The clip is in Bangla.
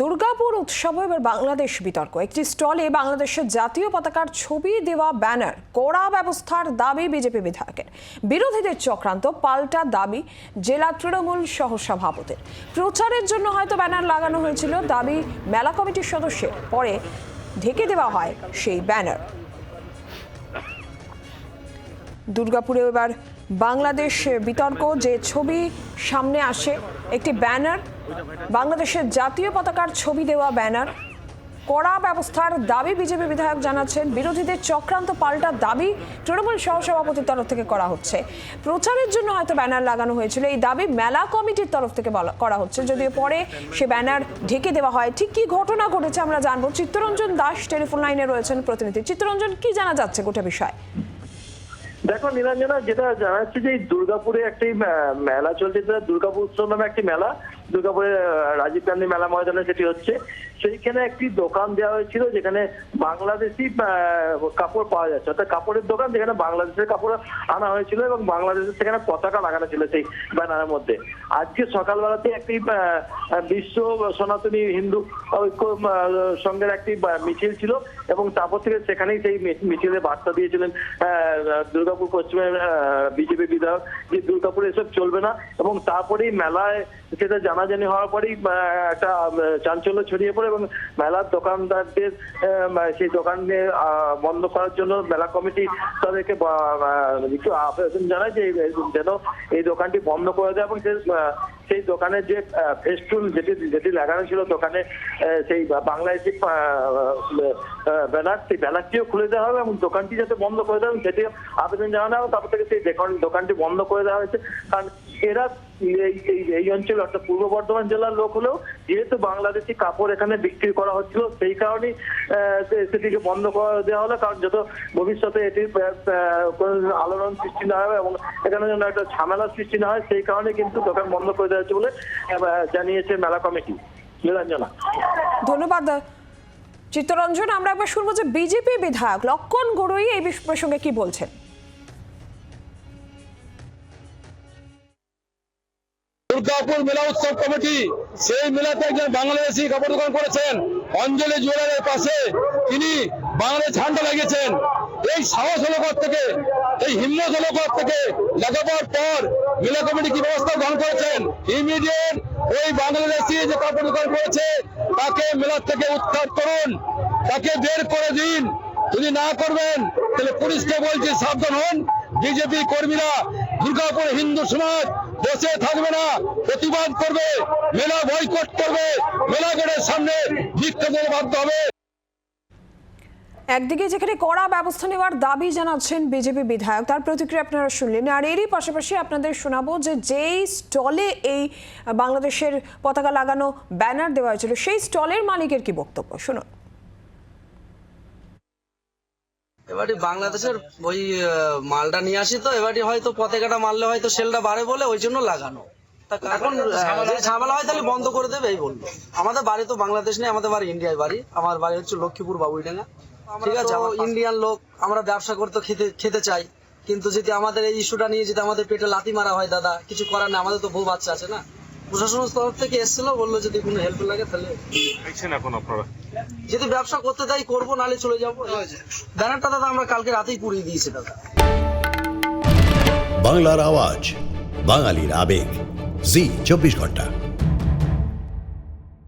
দুর্গাপুর উৎসব এবার বাংলাদেশ বিতর্ক। একটি স্টলে বাংলাদেশের জাতীয় পতাকার ছবি দেওয়া ব্যানার, কড়া ব্যবস্থার দাবি বিজেপি বিধায়কের। বিরোধীদের চক্রান্ত, পাল্টা দাবি জেলা তৃণমূল সহ সভাপতির প্রচারের জন্য হয়তো ব্যানার লাগানো হয়েছিল, দাবি মেলা কমিটির সদস্যের। পরে ঢেকে দেওয়া হয় সেই ব্যানার। দুর্গাপুরে এবার বাংলাদেশ বিতর্ক, যে ছবি সামনে আসে, একটি ব্যানার বাংলাদেশের জাতীয় পতাকার ছবি দেওয়া ব্যানার। কড়া ব্যবস্থার দাবি বিজেপি বিধায়ক জানাচ্ছেন, বিরোধীদের চক্রান্ত পাল্টা দাবি তৃণমূল সহসভাপতির তরফ থেকে করা হচ্ছে। প্রচারের জন্য হয়তো ব্যানার লাগানো হয়েছিল, এই দাবি মেলা কমিটির তরফ থেকে করা হচ্ছে। যদিও পরে সে ব্যানার ঢেকে দেওয়া হয়, ঠিক কি ঘটনা ঘটেছে আমরা জানব। চিত্তরঞ্জন দাস টেলিফোন লাইনে রয়েছেন প্রতিনিধি। চিত্তরঞ্জন, কি জানা যাচ্ছে গোটা বিষয়? দেখো নিরঞ্জনা যেটা জানা যাচ্ছে যে দুর্গাপুরে একটি মেলা চলছে দুর্গাপুর উৎসব নামে একটি মেলা। দুর্গাপুরে আহ, রাজীব গান্ধী মেলা ময়দানে সেটি হচ্ছে। সেইখানে একটি দোকান দেওয়া হয়েছিল যেখানে বাংলাদেশি কাপড় পাওয়া যাচ্ছে। অর্থাৎ কাপড়ের দোকান যেখানে বাংলাদেশের কাপড় আনা হয়েছিল এবং বাংলাদেশের সেখানে পতাকা লাগানো ছিল সেই ব্যানারের মধ্যে। আজকে সকালবেলাতে একটি বিশ্ব সনাতনী হিন্দু ঐক্য সংঘের একটি মিছিল ছিল এবং তারপর থেকে সেখানেই সেই মি- মিছিলে বার্তা দিয়েছিলেন দুর্গাপুর পশ্চিমের বিজেপি বিধায়ক যে দুর্গাপুরে এসব চলবে না এবং তারপরেই মেলায় সেটা জানাজানি হওয়ার পরেই একটা চাঞ্চল্য ছড়িয়ে পড়ে এবং মেলার দোকানদারদের সেই দোকান বন্ধ করার জন্য মেলা কমিটি তাদেরকে একটু আবেদন জানায় যে, যেন এই দোকানটি বন্ধ করে দেয় এবং সেই দোকানের যে ফেস্টুন যেটি যেটি লাগানো ছিল দোকানে সেই বাংলায় যে ব্যানার, সেই ব্যানারটিও খুলে দেওয়া হবে এবং দোকানটি যাতে বন্ধ করে দেওয়া সেটি আবেদন জানানো হবে, তারপর থেকে সেই দোকানটি বন্ধ করে দেওয়া হয়েছে। কারণ এরা এই অঞ্চলে, অর্থাৎ পূর্ব বর্ধমান জেলার লোক হলেও যেহেতু বাংলাদেশি কাপড় এখানে বিক্রি করা হচ্ছিল, সেই কারণেই সেটিকে বন্ধ করে দেওয়া হলো। কারণ যত ভবিষ্যতে এটির আলোড়ন সৃষ্টি না হবে এবং এখানে যেন একটা ঝামেলা সৃষ্টি না হয়, সেই কারণে কিন্তু দোকান বন্ধ করে দেওয়া হচ্ছে বলে জানিয়েছে মেলা কমিটি। নীলাঞ্জনা ধন্যবাদ চিত্তরঞ্জন। আমরা একবার শুনব যে বিজেপি বিধায়ক লক্ষণ গড়ই এই প্রসঙ্গে কি বলছেন? দুর্গাপুর মেলা উৎসব কমিটি সেই মেলাতে একজন বাংলাদেশি কাপড় দোকান করেছেন অঞ্জলি জুয়েলারের পাশে। তিনি বাংলাদেশ ঝান্ডা লাগিয়েছেন। এই সাহস হলো থেকে এই হিম্মত হলো থেকে লেখাপড়ার পর মেলা কমিটি কি ব্যবস্থা গ্রহণ করেছেন? ইমিডিয়েট ওই বাংলাদেশি যে কাপড় করেছে তাকে মেলা থেকে উৎখাত করুন। তাকে বের করে দিন। যদি না করবেন, তাহলে পুলিশকে বলছি, সাবধান হন। বিজেপি কর্মীরা দুর্গাপুর হিন্দু সমাজ বসে থাকবে না, প্রতিবাদ করবে, মেলা বয়কট করবে মেলা গেটের সামনে বিক্ষোভ বাধ্য হবে। একদিকে যেখানে কড়া ব্যবস্থা নেওয়ার দাবি জানাচ্ছেন বিজেপি বিধায়ক তার প্রতিক্রিয়া আপনারা শুনলেন। আর এরই পাশাপাশি আপনাদের শোনাবো যে যেই স্টলে এই বাংলাদেশের পতাকা লাগানো ব্যানার দেওয়া হয়েছিল সেই স্টলের মালিকের কি বক্তব্য? শুনুন। এবারে বাংলাদেশের ওই মালটা নিয়ে আসি তো এবারে হয়তো পতাকাটা মারলে হয়তো সেলটা বাড়ে বলে ওই জন্য লাগানো। তা এখন ঝামেলা হয় তাহলে বন্ধ করে দেবে এই বলল। আমাদের বাড়ি তো বাংলাদেশ নেই আমাদের বাড়ি ইন্ডিয়ায় বাড়ি আমার বাড়ি হচ্ছে লক্ষ্মীপুর বাবুইডাঙ্গা। ঠিক আছে ইন্ডিয়ান লোক আমরা ব্যবসা করতে খেতে খেতে চাই। কিন্তু যদি আমাদের এই ইস্যুটা নিয়ে যদি আমাদের পেটে লাথি মারা হয় দাদা কিছু করার নেই আমাদের তো বউ বাচ্চা আছে না। প্রশাসনের তরফ থেকে এসেছিল বলল যদি কোনো হেল্প লাগে তাহলে দেখছেন এখন আপনারা। যদি ব্যবসা করতে তাই করব নালে চলে যাব। ব্যানারটা দাদা আমরা কালকে রাতেই পুড়িয়ে দিয়েছি দাদা। বাংলার আওয়াজ বাঙালির আবেগ। জি চব্বিশ ঘণ্টা।